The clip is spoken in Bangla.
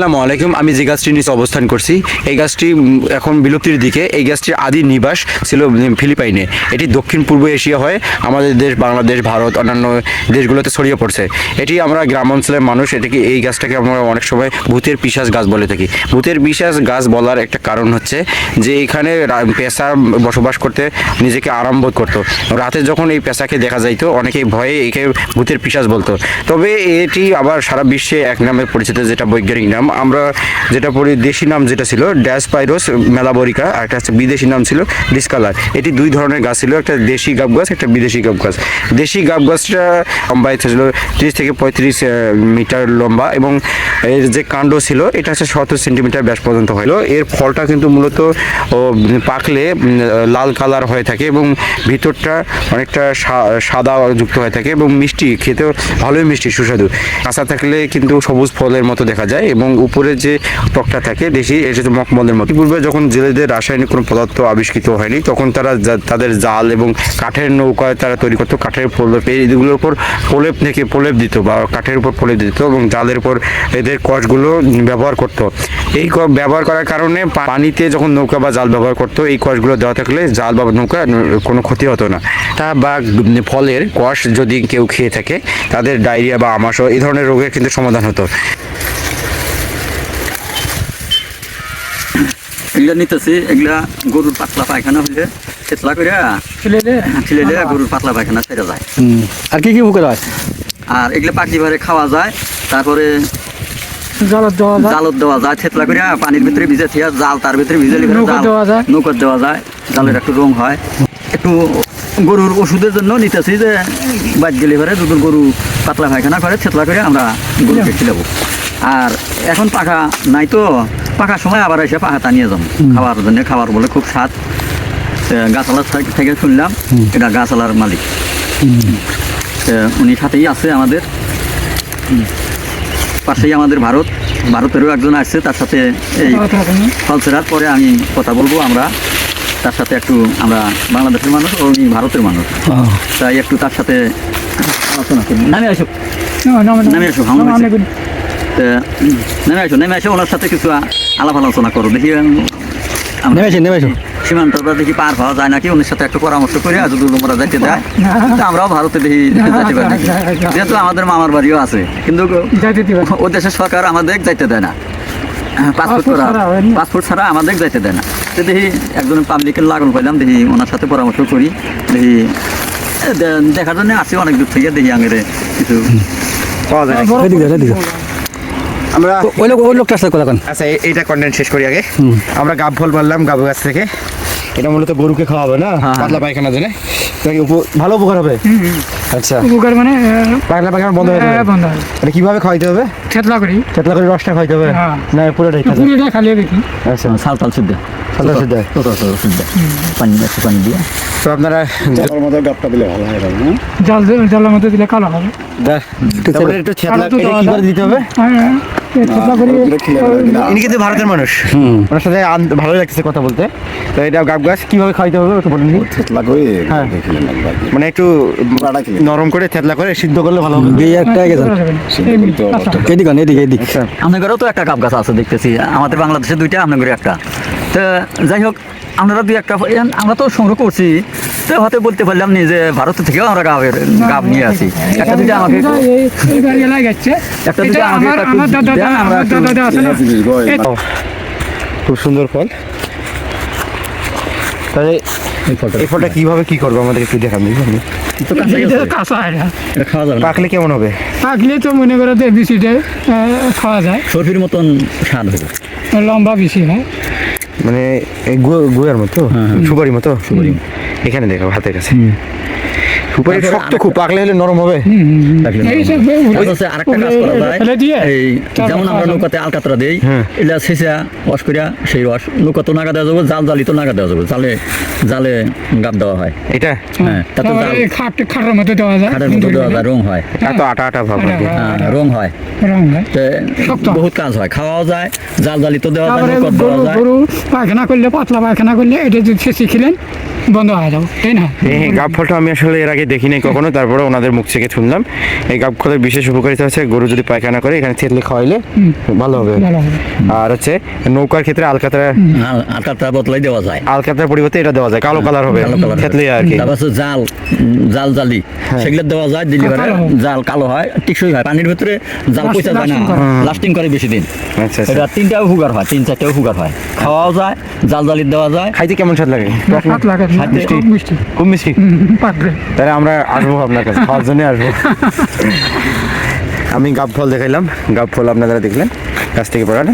আসসালামু আলাইকুম, আমি যে গাছটি নিচে অবস্থান করছি, এই গাছটি এখন বিলুপ্তির দিকে, এই গাছটির আদি নিবাস ছিল ফিলিপাইনে। এটি দক্ষিণ পূর্ব এশিয়া হয়, আমাদের দেশ, বাংলাদেশ, ভারত, অন্যান্য দেশগুলোতে ছড়িয়ে পড়ছে। এটি আমরা গ্রাম অঞ্চলের মানুষ, এটাকে, এই গাছটাকে আমরা অনেক সময় ভূতের পিশাচ গাছ বলে থাকি। ভূতের পিশাচ গাছ বলার একটা কারণ হচ্ছে যে, এখানে পেশা বসবাস করতে নিজেকে আরাম বোধ করতো। রাতে যখন এই পেশাকে দেখা যাইতো, অনেকেই ভয়ে একে ভূতের পিশাচ বলতো। তবে এটি আবার সারা বিশ্বে এক নামে পরিচিত, যেটা বৈজ্ঞানিক নাম আমরা যেটা পড়ি, দেশি নাম যেটা ছিল ড্যাসপাইরোস মেলাবরিকা আর একটা হচ্ছে বিদেশি নাম ছিল ডিসকালার এটি দুই ধরনের গাছ ছিল, একটা দেশি গাব গাছ, একটা বিদেশি গাব গাছ। দেশি গাব গাছটা লম্বায় ছিল তিরিশ থেকে পঁয়ত্রিশ মিটার লম্বা এবং এর যে কাণ্ড ছিল, এটা হচ্ছে সতেরো সেন্টিমিটার ব্যাস পর্যন্ত হলো। এর ফলটা কিন্তু মূলত পাকলে লাল কালার হয়ে থাকে এবং ভিতরটা অনেকটা সাদা যুক্ত হয়ে থাকে এবং মিষ্টি, খেতেও ভালোই মিষ্টি, সুস্বাদু। কাঁচা থাকলে কিন্তু সবুজ ফলের মতো দেখা যায় এবং উপরে যে টকটা থাকে দেশি এটা হচ্ছে মকমলের মতো। পূর্বে যখন জেলেদের রাসায়নিক কোনো পদার্থ আবিষ্কৃত হয়নি, তখন তারা তাদের জাল এবং কাঠের নৌকায় তারা তৈরি করতো, কাঠের প্রলেপ। এগুলোর উপর প্রলেপ থেকে প্রলেপ দিত বা কাঠের উপর প্রলেপ দিত এবং জালের উপর এদের কষগুলো ব্যবহার করতো। এই ব্যবহার করার কারণে পানিতে যখন নৌকা বা জাল ব্যবহার করতো, এই কষগুলো দেওয়া থাকলে জাল বা নৌকা কোনো ক্ষতি হতো না। তা বা ফলের কষ যদি কেউ খেয়ে থাকে, তাদের ডায়রিয়া বা আমাশয়, এই ধরনের রোগের কিন্তু সমাধান হতো। এগুলা নিতেছি এগুলা গরুর পাতলা পায়খানা হলে চেতলা করে ছিলে গরুর পাতলা পায়খানা ছেড়ে যায়। আর কি কি উপকার হয় আর এগুলা পাখি ভারে খাওয়া যায় তারপরে জলত দেওয়া যায়। জালত দেওয়া যায় থেতলা করে পানির ভিতরে ভিজে থিয়া জাল তার ভিতরে ভিজে দেওয়া যায়। নৌকর দেওয়া যায় জালের একটু রং হয়। একটু গরুর ওষুধের জন্য নিতেছি যে বাদ গেলে পরে দুধুর গরু পাতলা পায়খানা করে থেতলা করে আমরা গরুকে খিলাবো। আর এখন পাখা নাই তো পাখার সময় আবার এসে পাখাটা নিয়ে যাব। খাওয়ার জন্য খাবার বলে খুব স্বাদ। গাছালার থেকে- শুনলাম এটা গাছালার মালিক। উনি সাথেই আছে আমাদের। পাশেই আমাদের ভারত। ভারতেরও একজন আসছে তার সাথে এই ফলসেরার পরে আমি কথা বলব আমরা। তার সাথে একটু আমরা বাংলাদেশের মানুষ ও উনি ভারতের মানুষ। তাই একটু তার সাথে আলোচনা করি নামে আসো না, না, না, নেমে এসো, নেমে আসো নেমে আসো ওনার সাথে কিছু আলাপ আলোচনা করো। দেখি নেমে আসেন, নেমে আসেন। সীমান্তটা দেখি পার পাওয়া যায় নাকি? ওনার সাথে একটু পরামর্শ করে আর যদি তোমরা যাইতে দেয় আমরাও ভারতে দেখি যাইতে পারি। যেহেতু আমাদের মামার বাড়িও আছে কিন্তু। ও দেশের সরকার আমাদের যাইতে দেয় না। পাসপোর্ট পাসপোর্ট করা পাসপোর্ট ছাড়া আমাদের যাইতে দেয় না। তো দেখি একজন পাবলিকের লাগন পাইলাম দেখি ওনার সাথে পরামর্শ করি। দেখি দেখার জন্য আসি অনেক দূর থেকে দেখি আঙেরে কিছু। পাওয়া যায় আমরা ওই লোক ওই লোকটা আসলে কথা আচ্ছা এইটা কন্টেন্ট শেষ করি আগে। আমরা গাব ফল মারলাম গাব গাছ থেকে। এটা মূলত গরুকে খাওয়াবে না হ্যাঁ। পাতলা পায়খানা উপ- ভালো উপকার হবে। আচ্ছা। উপকার মানে পাতলা পায়খানা বন্ধ হয়ে আহ, যাবে। বন্ধ। হয়। এটা কীভাবে খাওয়াইতে হবে? থেতলা করি। চেতলা করে রসটা খাইতে হবে? হ্যাঁ। না পুরোটাই? পুরিটা খালিয়ে দেখি আচ্ছা। সাল টাল সিদ্ধ সালটা সিদ্ধ। সিদ্ধ পানি পানি দিয়ে। তো আপনারা জাল জালের মধ্যে দিলে কালো হবে। তারপরে একটু এটা দেওয়া কীভাবে যায়। দিতে হবে। হ্যাঁ, ইনি কিন্তু ভারতের মানুষ। ওনার সাথে ভালো লাগতেছে কথা বলতে। তো এটা গাব গাছ কীভাবে খাইতে হবে একটু বলুন দিন। হ্যাঁ। মানে একটু নরম করে থেতলা করে সিদ্ধ করলে ভালো হবে। এই একটা আগে যান এদিকে এদিকে এদিকে। আচ্ছা। আপনাদেরও তো একটা কাপ গাছ আছে দেখতেছি। আমাদের বাংলাদেশে দুইটা আপনাদের একটা। তো যাই হোক আপনারা দুই একটা আমরা তো সংগ্রহ করছি। তো হয়তো বলতে পারলাম নি যে ভারত থেকেও আমরা গাবের গাব নিয়ে আসি। একটা দুইটা আমাকে একটা দুটো আমাকে আমার একটু আমার দাদা দেন, আমরা আমার একটু- দাদা আছে না? খুব সুন্দর ফল। তাহলে এই ফলটা কীভাবে কি করব আমাদের একটু দেখান আপনি। তো কাঁচা এটা এটা। খাওয়া যাবে না। পাকলে কেমন হবে? পাকলে তো মনে করো যে বিচিটে খাওয়া যায়। সরফির মতন স্বাদ হবে। লম্বা বেশি হয়। মানে এই গু- গুয়ার মতো? সুপারি। মতো এখানে দেখো হাতের কাছে। সুপারি শক্ত খুব পাকলে হলে নরম হবে। সব আরেকটা কাজ করা যায়। এই যেমন আমরা নৌকাতে আলকাতরা দেই হ্যাঁ। এটা শেষা রস করিয়া সেই রস নৌকা তো নাগা দেওয়া যাবে জাল জালি তো নাগা দেওয়া যাবে জালে জালে গাব দেওয়া হয়। এটা? হ্যাঁ তাতে জাল খাট খাটের মধ্যে দেওয়া যায়। খাটের মতো দেওয়া যায় রং হয়। এত আটা আটা ভাব লাগে হ্যাঁ, রং হয়। রং হয়। তো বহুত কাজ হয় খাওয়াও যায় জাল জালি তো দেওয়া যায় নৌকা দেওয়া গরু যায়। গরু পায়খানা করলে পাতলা পায়খানা করলে এটা যদি সে শিখিলেন বন্ধ হয়ে যাবে। তাই না? এই গাব ফলটা আমি আসলে এর আগে দেখি নাই কখনো তারপরে ওনাদের মুখ থেকে শুনলাম। এই গাব ফলের বিশেষ উপকারিতা হচ্ছে গরু যদি পায়খানা করে এখানে থেতলে খাওয়াইলে ভালো হবে। আর হচ্ছে নৌকার ক্ষেত্রে আলকাতরা আটাটা বদলাই দেওয়া যায়। আলকাতরার পরিবর্তে এটা দেওয়া যায় কালো কালার হবে থেতলে আর কি। তারপর জাল জাল জালি সেগুলো দেওয়া যায় দিলে জাল কালো হয় টিকসই হয়। পানির ভিতরে জাল পয়সা যায় না। লাস্টিং করে। বেশি দিন। আচ্ছা আচ্ছা। এটা তিনটাও হুগার হয় তিন চারটাও হুগার হয়। খাওয়াও যায় জাল জালি দেওয়া যায়। খাইতে কেমন স্বাদ লাগে? লাখ মিষ্টি? খুব মিষ্টি। খুব মিষ্টি। তাহলে আমরা আসব আপনার কাছে খাওয়ার জন্য আসব। আমি গাব ফল দেখাইলাম গাব ফল আপনারা দেখলেন, গাছ থেকে পড়ালে।